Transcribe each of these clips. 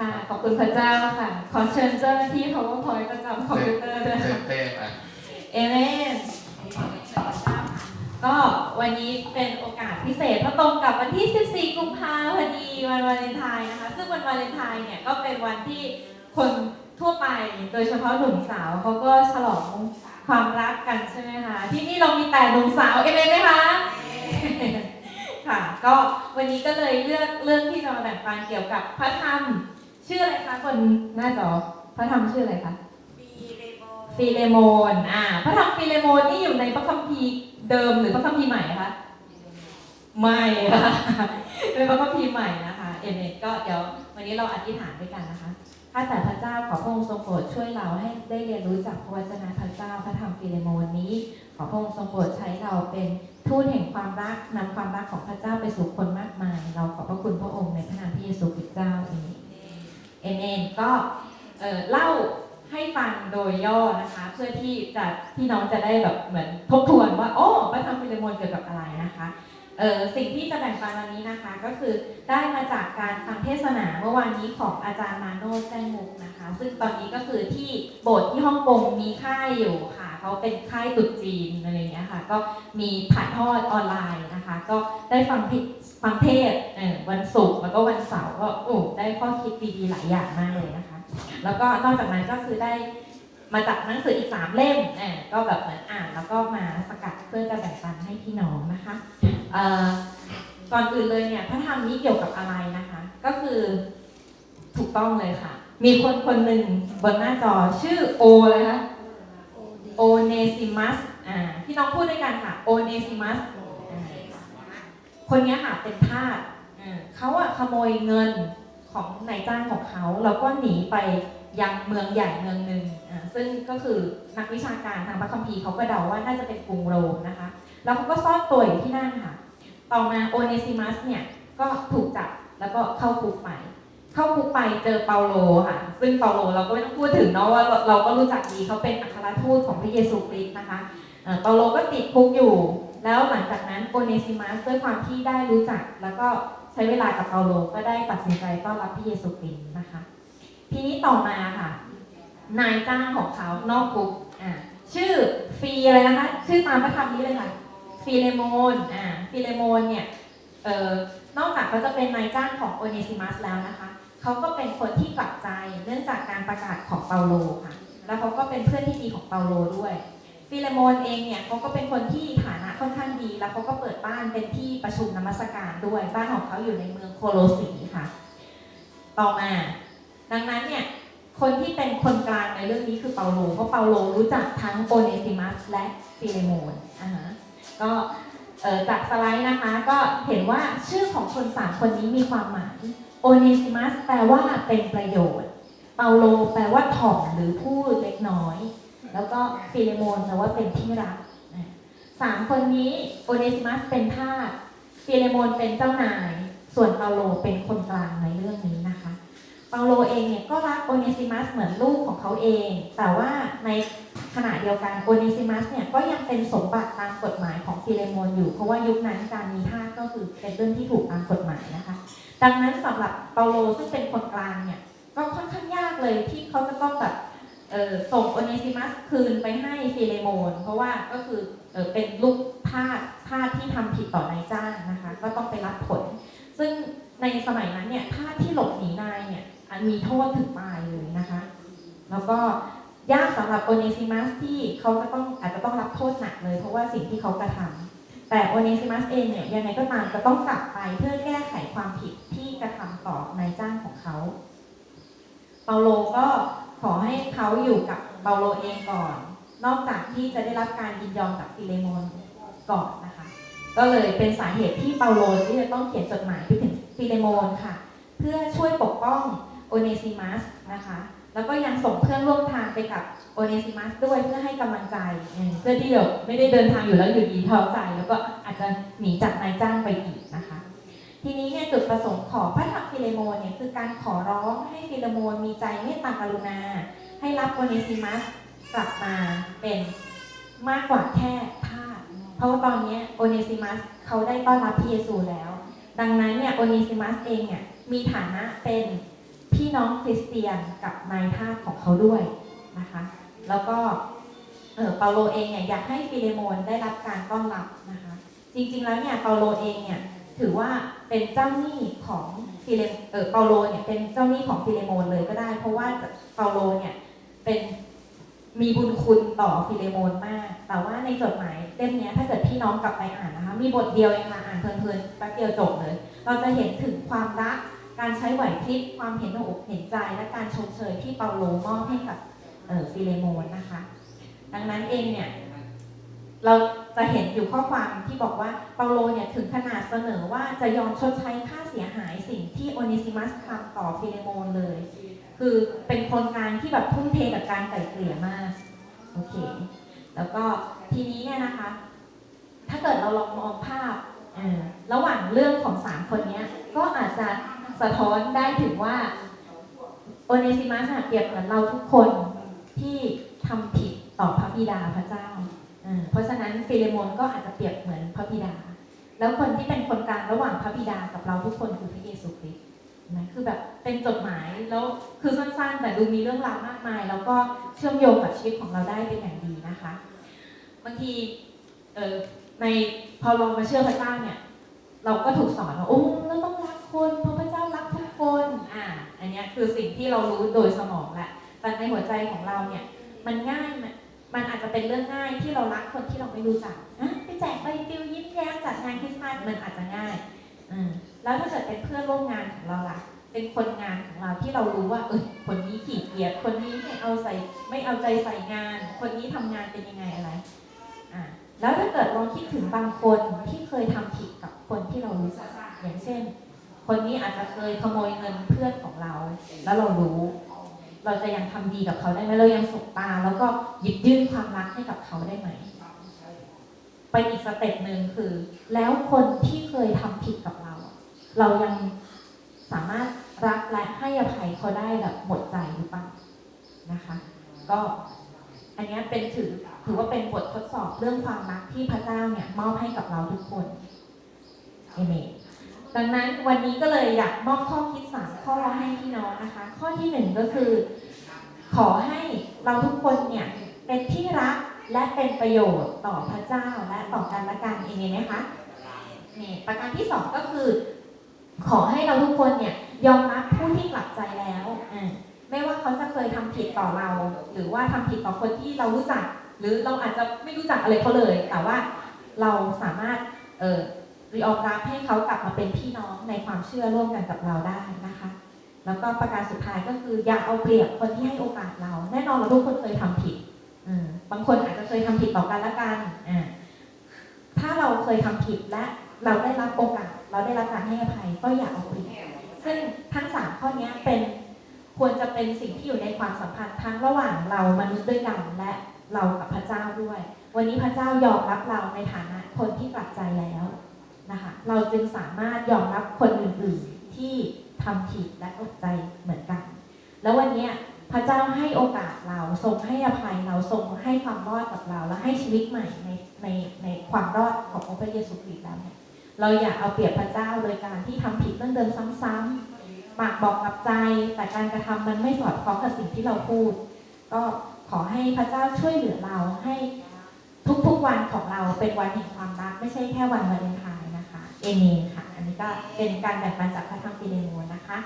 ค่ะ ขอบคุณพระเจ้าค่ะ ขอเชิญเจ้าหน้าที่ PowerPoint ประจำคอมพิวเตอร์ด้วยเต้ค่ะนเต้นอะเอเมนก็วันนี้เป็นโอกาสพิเศษเพราะตรงกับวันที่ 14 กุมภาพันธ์พอดีวันวาเลนไทน์นะคะ ซึ่งวันวาเลนไทน์เนี่ยก็เป็นวันที่คนทั่วไปโดยเฉพาะหนุ่มสาวเขาก็ฉลองความรักกันใช่ไหมคะ ที่นี่เรามีแต่หนุ่มสาวเอเมนไหมคะค่ะ ก็วันนี้ก็เลยเลือกเรื่องที่จะมาแบ่งปันเกี่ยวกับพระธรรม ชื่ออะไรคะคนหน้าจอพระธรรมชื่ออะไรคะฟิเลโมนอ่าพระธรรมฟิเลโมนนี่อยู่ในพระคัมภีร์เดิมหรือพระคัมภีร์ใหม่คะไม่ค่ะเป็นพระคัมภีร์ใหม่นะคะเอเมนก็เดี๋ยววันนี้เราอธิษฐานด้วยกันนะคะข้าแต่พระเจ้าขอพระองค์ทรงโปรดช่วยเราให้ได้เรียนรู้จากพระวจนะพระเจ้าพระธรรมฟิเลโมนนี้ ขอพระองค์ทรงโปรดใช้เราเป็นทูตแห่งความรักนำความรักของพระเจ้าไปสู่คนมากมาย เราขอบพระคุณพระองค์ในพระนามพระเยซูคริสต์เจ้าเอง เอเมนก็เล่าให้ฟังโดยย่อนะคะ เพื่อที่จะพี่น้องจะได้แบบเหมือนทบทวนว่าโอ้พระธรรมฟิเลโมนเกี่ยวกับอะไรนะคะสิ่งที่จะแบ่งปันวันนี้นะคะก็คือได้มาจากการฟังเทศนาเมื่อวานนี้ของอาจารย์มาโนแซงมุกนะคะ ซึ่งตอนนี้ก็คือที่โบสถ์ที่ฮ่องกงมีค่ายอยู่ค่ะ เขาเป็นค่ายตรุษจีนอะไรอย่างเงี้ยค่ะ ก็มีถ่ายทอดออนไลน์นะคะ ก็ได้ฟังพิฟังเทศน์เอ่อวันศุกร์แล้วก็วันเสาร์ก็โอ้ได้ข้อคิดดีๆหลายอย่างมากเลยนะคะ แล้วก็นอกจากนั้นก็คือได้มาจากหนังสืออีกสามเล่มเออก็แบบเหมือนอ่านแล้วก็มาสกัดเพื่อจะแบ่งปันให้พี่น้องนะคะก่อนอื่นเลยเนี่ยพระธรรมนี้เกี่ยวกับอะไรนะคะ ก็คือถูกต้องเลยค่ะ มีคนคนหนึ่งบนหน้าจอชื่อโอเลยคะ โอเนซิมัสอ่าพี่น้องพูดด้วยกันค่ะ โอเนซิมัส คนนี้ค่ะเป็นทาสอ่าเขาอะขโมยเงินของนายจ้างของเขาแล้วก็หนีไปยังเมืองใหญ่เมืองหนึ่งอ่าซึ่งก็คือนักวิชาการทางพระคัมภีร์เขาก็เดาว่าน่าจะเป็นกรุงโรมนะคะ แล้วเขาก็ซ่อนตัวอยู่ที่นั่นค่ะ ต่อมาโอเนซิมัสเนี่ยก็ถูกจับแล้วก็เข้าคุกไป เข้าคุกไปเจอเปาโลค่ะ ซึ่งเปาโลเราก็ไม่ต้องพูดถึงเนาะว่าเราก็รู้จักดีเขาเป็นอัครทูตของพระเยซูคริสต์นะคะเอ่อเปาโลก็ติดคุกอยู่ แล้วหลังจากนั้นโอเนซิมัสด้วยความที่ได้รู้จัก แล้วก็ใช้เวลากับเปาโลก็ได้ตัดสินใจต้อนรับพระเยซูคริสต์นะคะ ทีนี้ต่อมาค่ะ นายจ้างของเขานอกคุกอ่าชื่อฟีอะไรนะคะ ชื่อตามพระธรรมนี้เลยค่ะฟีเลโมนอ่าฟีเลโมนเนี่ยเอ่อนอกจากเขาจะเป็นนายจ้างของโอเนซิมัสแล้วนะคะ เขาก็เป็นคนที่กลับใจเนื่องจากการประกาศของเปาโลค่ะ แล้วเขาก็เป็นเพื่อนที่ดีของเปาโลด้วย ฟิเลโมนเองเนี่ยเขาก็เป็นคนที่ฐานะค่อนข้างดี แล้วเขาก็เปิดบ้านเป็นที่ประชุมนมัสการด้วย บ้านของเขาอยู่ในเมืองโคโลสีค่ะ ต่อมา ดังนั้นเนี่ยคนที่เป็นคนกลางในเรื่องนี้คือเปาโล เพราะเปาโลรู้จักทั้งโอเนซิมัสและฟิเลโมนอ่าฮะก็จากสไลด์นะคะก็เห็นว่าชื่อของคนสามคนนี้มีความหมาย โอเนซิมัสแปลว่าเป็นประโยชน์ เปาโลแปลว่าถ่อมหรือผู้เล็กน้อย แล้วก็ฟิเลโมนแปลว่าเป็นที่รักสามคนนี้โอเนซิมัสเป็นทาสฟิเลโมนเป็นเจ้านาย ส่วนเปาโลเป็นคนกลางในเรื่องนี้นะคะ เปาโลเองเนี่ยก็รักโอเนซิมัสเหมือนลูกของเขาเอง แต่ว่าในขณะเดียวกันโอเนซิมัสเนี่ยก็ยังเป็นสมบัติตามกฎหมายของฟิเลโมนอยู่ เพราะว่ายุคนั้นการมีทาสก็คือเป็นเรื่องที่ถูกตามกฎหมายนะคะ ดังนั้นสำหรับเปาโลซึ่งเป็นคนกลางเนี่ยก็ค่อนข้างยากเลยที่เขาจะต้องแบบส่งโอเนซิมัสคืนไปให้ฟิเลโมน เพราะว่าก็คือเออเป็นลูกทาสทาสที่ทำผิดต่อนายจ้างนะคะก็ต้องไปรับผล ซึ่งในสมัยนั้นเนี่ยทาสที่หลบหนีนายเนี่ยมีโทษถึงตายเลยนะคะ แล้วก็ยากสำหรับโอเนซิมัสที่เขาจะต้องอาจจะต้องรับโทษหนักเลย เพราะว่าสิ่งที่เขากระทำ แต่โอเนซิมัสเองเนี่ยยังไงก็ตามจะต้องกลับไปเพื่อแก้ไขความผิดที่กระทำต่อนายจ้างของเขา เปาโลก็ขอให้เขาอยู่กับเปาโลเองก่อน นอกจากที่จะได้รับการยินยอมจากฟิเลโมนก่อนนะคะ ก็เลยเป็นสาเหตุที่เปาโลที่จะต้องเขียนจดหมายไปถึงฟิเลโมนค่ะ เพื่อช่วยปกป้องโอเนซิมัสนะคะ แล้วก็ยังส่งเพื่อนร่วมทางไปกับโอเนซิมัสด้วยเพื่อให้กำลังใจ เพื่อที่แบบไม่ได้เดินทางอยู่แล้วอยู่ดีท้อใจ แล้วก็อาจจะหนีจากนายจ้างไปอีกนะคะ ทีนี้เนี่ยจุดประสงค์ของพระธรรมฟิเลโมนเนี่ยคือการขอร้องให้ฟิเลโมนมีใจเมตตากรุณา ให้รับโอเนซิมัสกลับมาเป็นมากกว่าแค่ทาสเพราะว่าตอนนี้โอเนซิมัสเขาได้ต้อนรับพระเยซูแล้ว ดังนั้นเนี่ยโอเนซิมัสเองเนี่ยมีฐานะเป็น พี่น้องคริสเตียนกับนายทาสของเขาด้วยนะคะ แล้วก็เออเปาโลเองเนี่ยอยากให้ฟิเลโมนได้รับการต้อนรับนะคะ จริงๆแล้วเนี่ยเปาโลเองเนี่ยถือว่าเป็นเจ้าหนี้ของฟิเลเออเปาโลเนี่ยเป็นเจ้าหนี้ของฟิเลโมนเลยก็ได้ เพราะว่าเปาโลเนี่ยเป็นมีบุญคุณต่อฟิเลโมนมาก แต่ว่าในจดหมายเล่มนี้ถ้าเกิดพี่น้องกลับไปอ่านนะคะ มีบทเดียวเองค่ะอ่านเพลินๆแป๊บเดียวจบเลย เราจะเห็นถึงความรัก การใช้ไหวพริบความเห็นอกเห็นใจ และการชมเชยที่เปาโลมอบให้กับฟิเลโมนนะคะ ดังนั้นเองเนี่ยเราจะเห็นอยู่ข้อความที่บอกว่าเปาโลเนี่ยถึงขนาดเสนอว่าจะยอมชดใช้ค่าเสียหายสิ่งที่โอนิซิมัสทำต่อฟิเลโมนเลย คือเป็นคนกางที่แบบทุ่มเทกับการไก่เกลี่ยมากโอเค แล้วก็ทีนี้เนี่ยนะคะ ถ้าเกิดเราลองมองภาพระหว่างเรื่องของสามคนเนี้ยก็อาจจะ สะท้อนได้ถึงว่าโอเนซิมัสเปรียบเหมือนเราทุกคนที่ทำผิดต่อพระบิดาพระเจ้า เพราะฉะนั้นฟิเลโมนก็อาจจะเปรียบเหมือนพระบิดา แล้วคนที่เป็นคนกลางระหว่างพระบิดากับเราทุกคนคือพระเยซูคริสต์นะคือแบบเป็นจดหมายแล้วคือสั้นๆ แต่ดูมีเรื่องราวมากมาย แล้วก็เชื่อมโยงกับชีวิตของเราได้เป็นอย่างดีนะคะบางทีในพอเรามาเชื่อพระเจ้าเนี่ย เราก็ถูกสอนว่าโอ้ เรารู้โดยสมองแหละแต่ในหัวใจของเราเนี่ย มันง่ายมันอาจจะเป็นเรื่องง่ายที่เรารักคนที่เราไม่รู้จักอะไปแจกใบปลิวยิ้มแย้มจัดงานคริสต์มาสมันอาจจะง่ายอืมแล้วถ้าเกิดเป็นเพื่อนร่วมงานของเราล่ะ เป็นคนงานของเราที่เรารู้ว่า เออคนนี้ขี้เกียจคนนี้ไม่เอาใส่ไม่เอาใจใส่งาน คนนี้ทำงานเป็นยังไงอะไรอ่าแล้วถ้าเกิดลองคิดถึงบางคนที่เคยทำผิดกับคนที่เรารู้จักอย่างเช่น คนนี้อาจจะเคยขโมยเงินเพื่อนของเรา แล้วเรารู้ เราจะยังทำดีกับเขาได้ไหมเรายังสบตา แล้วก็หยิบยื่นความรักให้กับเขาได้ไหมไปอีกสเต็ปหนึ่งคือ แล้วคนที่เคยทำผิดกับเรา เรายังสามารถรักและให้อภัยเขาได้แบบหมดใจหรือเปล่านะคะ ก็อันเนี้ยเป็นถือถือว่าเป็นบททดสอบเรื่องความรักที่พระเจ้าเนี่ยมอบให้กับเราทุกคนเอเมน ดังนั้นวันนี้ก็เลยอยากมอบข้อคิดสามข้อให้พี่น้องนะคะ ข้อที่หนึ่งก็คือ ขอให้เราทุกคนเนี่ยเป็นที่รักและเป็นประโยชน์ต่อพระเจ้าและต่อกันและกันเองไหมคะนี่ประการที่สองก็คือ ขอให้เราทุกคนเนี่ยยอมรับผู้ที่กลับใจแล้วอ่าไม่ว่าเขาจะเคยทำผิดต่อเรา หรือว่าทำผิดต่อคนที่เรารู้จัก หรือเราอาจจะไม่รู้จักอะไรเขาเลย แต่ว่าเราสามารถเออ ยอมรับให้เขากลับมาเป็นพี่น้องในความเชื่อร่วมกันกับเราได้นะคะ แล้วก็ประการสุดท้ายก็คืออย่าเอาเปรียบคนที่ให้โอกาสเรา แน่นอนเราทุกคนเคยทำผิดอืมบางคนอาจจะเคยทำผิดต่อกันและกันอ่าถ้าเราเคยทำผิดและเราได้รับโอกาส เราได้รับการให้อภัยก็อย่าเอาเปรียบซึ่งทั้งสามข้อนี้เป็นควรจะเป็นสิ่งที่อยู่ในความสัมพันธ์ทั้งระหว่างเรามนุษย์ด้วยกันและเรากับพระเจ้าด้วย วันนี้พระเจ้ายอมรับเราในฐานะคนที่กลับใจแล้ว นะคะเราจึงสามารถยอมรับคนอื่นๆที่ทำผิดและอดใจเหมือนกัน แล้ววันนี้พระเจ้าให้โอกาสเราทรงให้อภัยเราทรงให้ความรอดกับเรา และให้ชีวิตใหม่ในในในความรอดขององค์พระเยซูคริสต์แล้วเนี่ยเราอย่าเอาเปรียบพระเจ้าโดยการที่ทำผิดเรื่องเดิมซ้ำๆปากบอกกับใจ แต่การกระทำมันไม่สอดคล้องกับสิ่งที่เราพูด ก็ขอให้พระเจ้าช่วยเหลือเราให้ทุกๆวันของเราเป็นวันแห่งความรัก ไม่ใช่แค่วันวาเลนไทน์นะคะ เอเนค่ะ อันนี้ก็เป็นการแบ่งปันจากพระธรรมฟิเลโมนนะคะ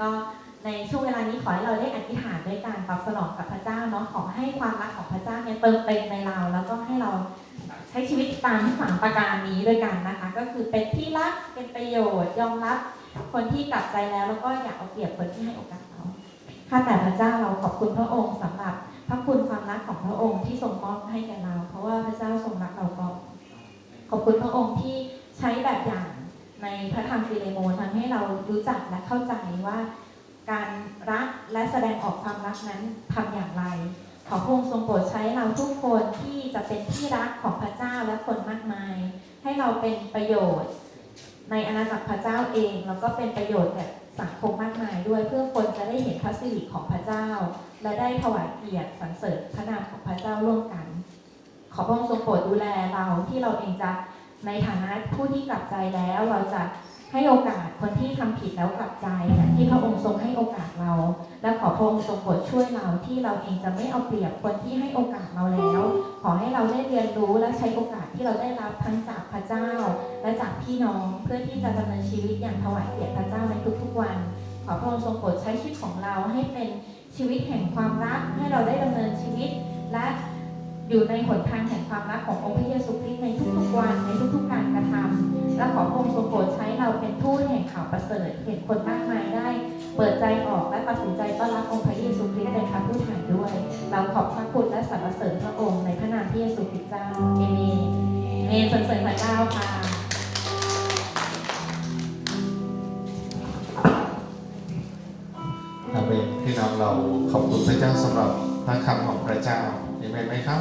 ก็ในช่วงเวลานี้ขอให้เราได้อธิษฐานด้วยการตอบสนองกับพระเจ้าเนาะขอให้ความรักของพระเจ้าเนี่ยเติมเต็มในเรา แล้วก็ให้เราใช้ชีวิตตามสามประการนี้ด้วยกันนะคะ ก็คือเป็นที่รักเป็นประโยชน์ยอมรับคนที่กลับใจแล้ว แล้วก็อยากเอาเปรียบคนที่ให้โอกาสเราข้าแต่พระเจ้าเราขอบคุณพระองค์สำหรับพระคุณความรักของพระองค์ที่ทรงมอบให้แก่เรา เพราะว่าพระเจ้าทรงรักเราก่อนขอบคุณพระองค์ที่ ใช้แบบอย่างในพระธรรมฟิเลโมนทำให้เรารู้จักและเข้าใจว่า การรักและแสดงออกความรักนั้นทำอย่างไร ขอพระองค์ทรงโปรดใช้เราทุกคนที่จะเป็นที่รักของพระเจ้าและคนมากมาย ให้เราเป็นประโยชน์ ในอาณาจักรพระเจ้าเองแล้วก็เป็นประโยชน์แก่สังคมมากมายด้วยเพื่อคนจะได้เห็นพระสิริของพระเจ้า และได้ถวายเกียรติสรรเสริญพระนามของพระเจ้าร่วมกัน ขอพระองค์ทรงโปรดดูแลเราที่เราเองจะ ในฐานะผู้ที่กลับใจแล้วเราจะให้โอกาสคนที่ทำผิดแล้วกลับใจที่พระองค์ทรงให้โอกาสเรา และขอพระองค์ทรงโปรดช่วยเราที่เราเองจะไม่เอาเปรียบคนที่ให้โอกาสเราแล้ว ขอให้เราได้เรียนรู้และใช้โอกาสที่เราได้รับทั้งจากพระเจ้า และจากพี่น้องเพื่อที่จะดำเนินชีวิตอย่างถวายเกียรติพระเจ้าในทุกๆวัน ขอพระองค์ทรงโปรดใช้ชีวิตของเราให้เป็นชีวิตแห่งความรักให้เราได้ดำเนินชีวิตและ อยู่ในหนทางแห่งความรักขององค์พระเยซูคริสต์ในทุกๆวันในทุกๆการกระทำและขอพระองค์ทรงโปรดใช้เราเป็นทูตแห่งข่าวประเสริฐเห็นคนมากมายได้ เปิดใจออกและตัดสินใจต้อนรับองค์พระเยซูคริสต์เป็นพระผู้แทนด้วย เราขอบพระคุณและสรรเสริญพระองค์ในพระนามพระเยซูคริสต์เจ้าเอเมนเอเมนสรรเสริญพระเจ้าค่ะอาเมนพี่น้องเราขอบคุณพระเจ้าสำหรับพระคำของพระเจ้าเห็นไหมครับ